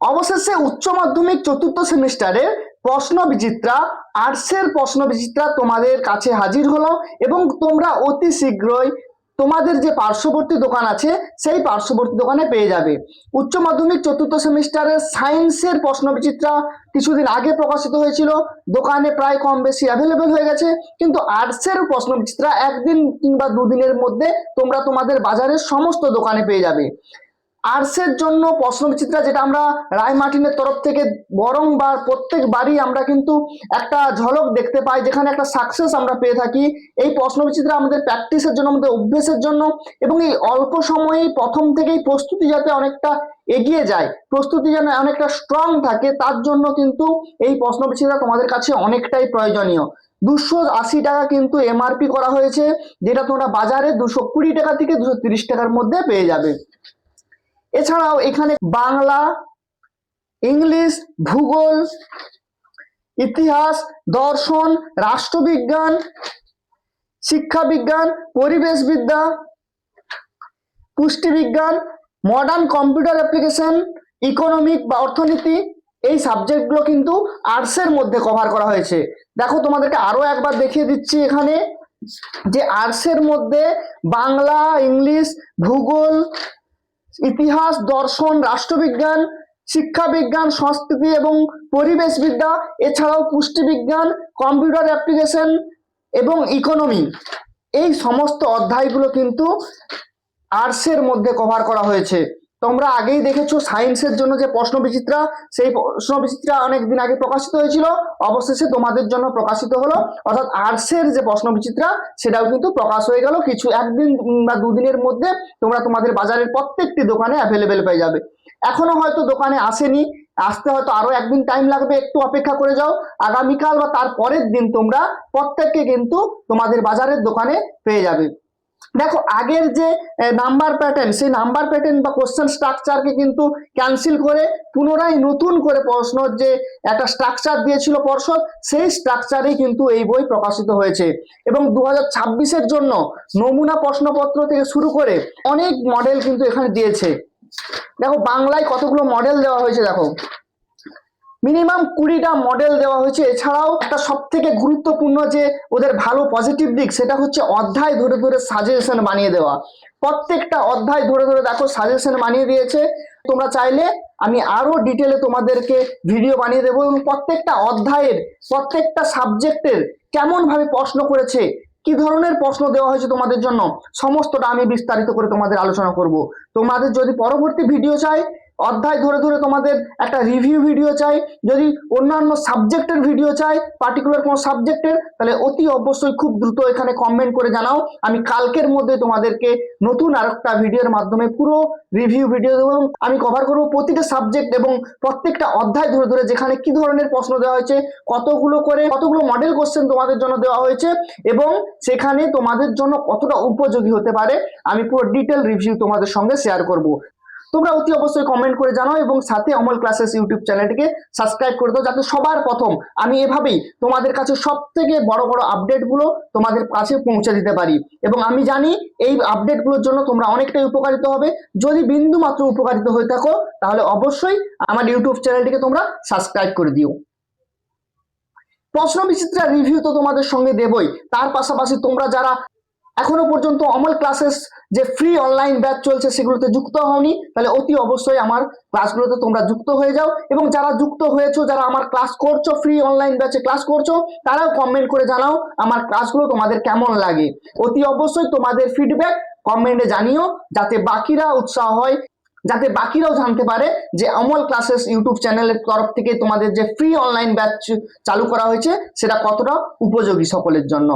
অবশেষে উচ্চ মাধ্যমিক চতুর্থ সেমিস্টারে প্রশ্ন বিচিত্রা আর্টসের প্রশ্ন বিচিত্রা তোমাদের কাছে হাজির হলো এবং তোমরা অতি শীঘ্রই তোমাদের যে পার্শ্ববর্তী দোকান আছে, সেই পার্শ্ববর্তী দোকানে পেয়ে যাবে। উচ্চ মাধ্যমিক চতুর্থ সেমিস্টারের সায়েন্সের প্রশ্ন বিচিত্রা কিছুদিন আগে প্রকাশিত হয়েছিল। দোকানে প্রায় কম বেশি অ্যাভেলেবেল হয়ে গেছে। কিন্তু আর্টসের প্রশ্ন বিচিত্রা একদিন কিংবা দুদিনের মধ্যে তোমরা তোমাদের বাজারের সমস্ত দোকানে পেয়ে যাবে। আর্টসের জন্য প্রশ্নবিচিত্রা, যেটা আমরা রায় মার্টিনের তরফ থেকে বরং বা প্রত্যেক বারই আমরা কিন্তু একটা ঝলক দেখতে পাই, যেখানে একটা সাকসেস আমরা পেয়ে থাকি। এই প্রশ্নবিচিত্রা আমাদের প্র্যাকটিসের জন্য, আমাদের অভ্যেসের জন্য এবং এই অল্প সময়েই প্রথম থেকেই প্রস্তুতি যাতে অনেকটা এগিয়ে যায়, প্রস্তুতি যেন অনেকটা স্ট্রং থাকে, তার জন্য কিন্তু এই প্রশ্নবিচিত্রা তোমাদের কাছে অনেকটাই প্রয়োজনীয়। দুশো আশি টাকা কিন্তু এমআরপি করা হয়েছে, যেটা তোমরা বাজারে দুশো কুড়ি টাকা থেকে দুশো তিরিশ টাকার মধ্যে পেয়ে যাবে। এছাড়াও এখানে বাংলা, ইংলিশ, ভূগোল, ইতিহাস, দর্শন, রাষ্ট্রবিজ্ঞান, শিক্ষাবিজ্ঞান, পরিবেশবিদ্যা, পুষ্টিবিজ্ঞান মডার্ন কম্পিউটার অ্যাপ্লিকেশন ইকোনমিক বা অর্থনীতি, এই সাবজেক্টগুলো কিন্তু আর্টসের মধ্যে কভার করা হয়েছে। দেখো, তোমাদেরকে আরও একবার দেখিয়ে দিচ্ছি এখানে যে আর্টসের মধ্যে বাংলা, ইংলিশ, ভূগোল ইতিহাস, দর্শন, রাষ্ট্রবিজ্ঞান, শিক্ষাবিজ্ঞান, সংস্কৃতি এবং পরিবেশ বিদ্যা এছাড়াও পুষ্টিবিজ্ঞান, কম্পিউটার অ্যাপ্লিকেশন এবং ইকোনমি। এই সমস্ত অধ্যায়গুলো কিন্তু আর্টসের মধ্যে কভার করা হয়েছে। তোমরা আগেই দেখেছ সায়েন্সের জন্য যে প্রশ্ন বিচিত্রা, সেই প্রশ্ন বিচিত্রা অনেক দিন আগে প্রকাশিত হয়েছিল। অবশেষে তোমাদের জন্য প্রকাশিত হলো। অর্থাৎ আর্টসের যে প্রশ্ন বিচিত্রা, সেটাও কিন্তু প্রকাশ হয়ে গেল। কিছু একদিন বা দুদিনের মধ্যে তোমরা তোমাদের বাজারের প্রত্যেকটি দোকানে অ্যাভেলেবেল পেয়ে যাবে। এখনও হয়তো দোকানে আসেনি। আসতে হয়তো আরও একদিন টাইম লাগবে। একটু অপেক্ষা করে যাও। আগামীকাল বা তার পরের দিন তোমরা প্রত্যেককে কিন্তু তোমাদের বাজারের দোকানে পেয়ে যাবে। দেখো, আগের যে নাম্বার প্যাটার্ন সেই নাম্বার প্যাটার্ন বা কোশ্চেন স্ট্রাকচারকে কিন্তু ক্যান্সেল করে পুনরায় নতুন করে প্রশ্নর যে একটা স্ট্রাকচার দিয়েছিল পর্ষদ, সেই স্ট্রাকচারেই কিন্তু এই বই প্রকাশিত হয়েছে। এবং দু হাজার জন্য নমুনা প্রশ্নপত্র থেকে শুরু করে অনেক মডেল কিন্তু এখানে দিয়েছে। দেখো, বাংলায় কতগুলো মডেল দেওয়া হয়েছে, দেখো। মিনিমাম কুড়িটা মডেল দেওয়া হয়েছে। এছাড়াও একটা সব থেকে গুরুত্বপূর্ণ যে ওদের ভালো পজিটিভ দিক, সেটা হচ্ছে অধ্যায় ধরে ধরে সাজেশন বানিয়ে দেওয়া। প্রত্যেকটা অধ্যায় ধরে ধরে দেখো সাজেশন বানিয়ে দিয়েছে। তোমরা চাইলে আমি আরও ডিটেলে তোমাদেরকে ভিডিও বানিয়ে দেবো এবং প্রত্যেকটা অধ্যায়ের, প্রত্যেকটা সাবজেক্টের কেমন ভাবে প্রশ্ন করেছে, কি ধরনের প্রশ্ন দেওয়া হয়েছে তোমাদের জন্য, সমস্তটা আমি বিস্তারিত করে তোমাদের আলোচনা করব। তোমাদের যদি পরবর্তী ভিডিও চাই অধ্যায় ধরে ধরে তোমাদের একটা রিভিউ ভিডিও চাই। যদি অন্যান্য সাবজেক্টের ভিডিও চাই পার্টিকুলার কোনো সাবজেক্টের তাহলে অতি অবশ্যই খুব দ্রুত এখানে কমেন্ট করে জানাও। আমি কালকের মধ্যে তোমাদেরকে নতুন আরেকটা ভিডিওর মাধ্যমে পুরো রিভিউ ভিডিও দেবো এবং আমি কভার করব প্রতিটা সাবজেক্ট এবং প্রত্যেকটা অধ্যায় ধরে ধরে যেখানে কি ধরনের প্রশ্ন দেওয়া হয়েছে, কতগুলো করে, কতগুলো মডেল কোশ্চেন তোমাদের জন্য দেওয়া হয়েছে এবং সেখানে তোমাদের জন্য কতটা উপযোগী হতে পারে, আমি পুরো ডিটেল রিভিউ তোমাদের সঙ্গে শেয়ার করব। তোমরা অতি অবশ্যই কমেন্ট করে জানাও এবং সাথে অমল ক্লাসেস ইউটিউব চ্যানেলটিকে সাবস্ক্রাইব করে দাও যাতে সবার প্রথম আমি এভাবেই তোমাদের কাছে সব থেকে বড় বড় আপডেটগুলো তোমাদের কাছে পৌঁছে দিতে পারি। এবং আমি জানি এই আপডেটগুলোর জন্য তোমরা অনেকটাই উপকারিত হবে। যদি বিন্দু মাত্র উপকারিত হয়ে থাকো, তাহলে অবশ্যই আমার ইউটিউব চ্যানেলটিকে তোমরা সাবস্ক্রাইব করে দিও। প্রশ্ন বিচিত্রা রিভিউ তো তোমাদের সঙ্গে দেবই। তার পাশাপাশি তোমরা যারা এখনও পর্যন্ত অমল ক্লাসেস যে ফ্রি অনলাইন ব্যাচ চলছে সেগুলোতে যুক্ত হওনি। তাহলে অতি অবশ্যই আমার ক্লাসগুলোতে তোমরা যুক্ত হয়ে যাও এবং যারা যুক্ত হয়েছো, যারা আমার ক্লাস করছ ফ্রি অনলাইন ব্যাচে ক্লাস করছ, তারাও কমেন্ট করে জানাও আমার ক্লাসগুলো তোমাদের কেমন লাগে। অতি অবশ্যই তোমাদের ফিডব্যাক কমেন্টে জানিও, যাতে বাকিরা উৎসাহ হয়, যাতে বাকিরাও জানতে পারে যে অমল ক্লাসেস ইউটিউব চ্যানেলের তরফ থেকে তোমাদের যে ফ্রি অনলাইন ব্যাচ চালু করা হয়েছে, সেটা কতটা উপযোগী সকলের জন্য।